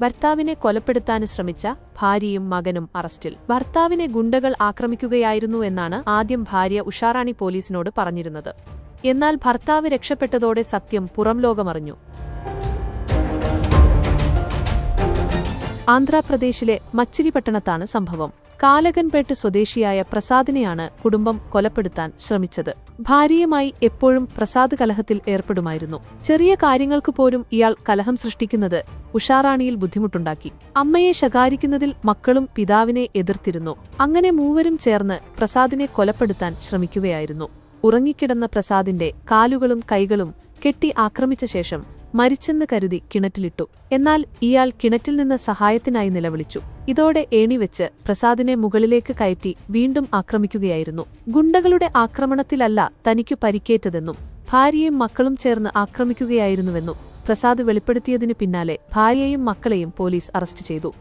ഭർത്താവിനെ കൊലപ്പെടുത്താൻ ശ്രമിച്ച ഭാര്യയും മകനും അറസ്റ്റിൽ. ഭർത്താവിനെ ഗുണ്ടകൾ ആക്രമിക്കുകയായിരുന്നു എന്നാണ് ആദ്യം ഭാര്യ ഉഷാറാണി പോലീസിനോട് പറഞ്ഞിരുന്നത്. എന്നാൽ ഭർത്താവ് രക്ഷപ്പെട്ടതോടെ സത്യം പുറംലോകമറിഞ്ഞു. ആന്ധ്രാപ്രദേശിലെ മച്ചിലിപട്ടണത്താണ് സംഭവം. കാലകൻപേട്ട് സ്വദേശിയായ പ്രസാദിനെയാണ് കുടുംബം കൊലപ്പെടുത്താൻ ശ്രമിച്ചത്. ഭാര്യയുമായി എപ്പോഴും പ്രസാദ് കലഹത്തിൽ ഏർപ്പെടുമായിരുന്നു. ചെറിയ കാര്യങ്ങൾക്ക് പോലും ഇയാൾ കലഹം സൃഷ്ടിക്കുന്നത് ഉഷാറാണിയിൽ ബുദ്ധിമുട്ടുണ്ടാക്കി. അമ്മയെ ശകാരിക്കുന്നതിൽ മക്കളും പിതാവിനെ എതിർത്തിരുന്നു. അങ്ങനെ മൂവരും ചേർന്ന് പ്രസാദിനെ കൊലപ്പെടുത്താൻ ശ്രമിക്കുകയായിരുന്നു. ഉറങ്ങിക്കിടന്ന പ്രസാദിന്റെ കാലുകളും കൈകളും കെട്ടി ആക്രമിച്ച ശേഷം മരിച്ചെന്ന് കരുതി കിണറ്റിലിട്ടു. എന്നാൽ ഇയാൾ കിണറ്റിൽ നിന്ന് സഹായത്തിനായി നിലവിളിച്ചു. ഇതോടെ ഏണിവെച്ച് പ്രസാദിനെ മുകളിലേക്ക് കയറ്റി വീണ്ടും ആക്രമിക്കുകയായിരുന്നു. ഗുണ്ടകളുടെ ആക്രമണത്തിലല്ല തനിക്കു പരിക്കേറ്റതെന്നും ഭാര്യയും മക്കളും ചേർന്ന് ആക്രമിക്കുകയായിരുന്നുവെന്നും പ്രസാദ് വെളിപ്പെടുത്തിയതിനു പിന്നാലെ ഭാര്യയെയും മക്കളെയും പോലീസ് അറസ്റ്റ് ചെയ്തു.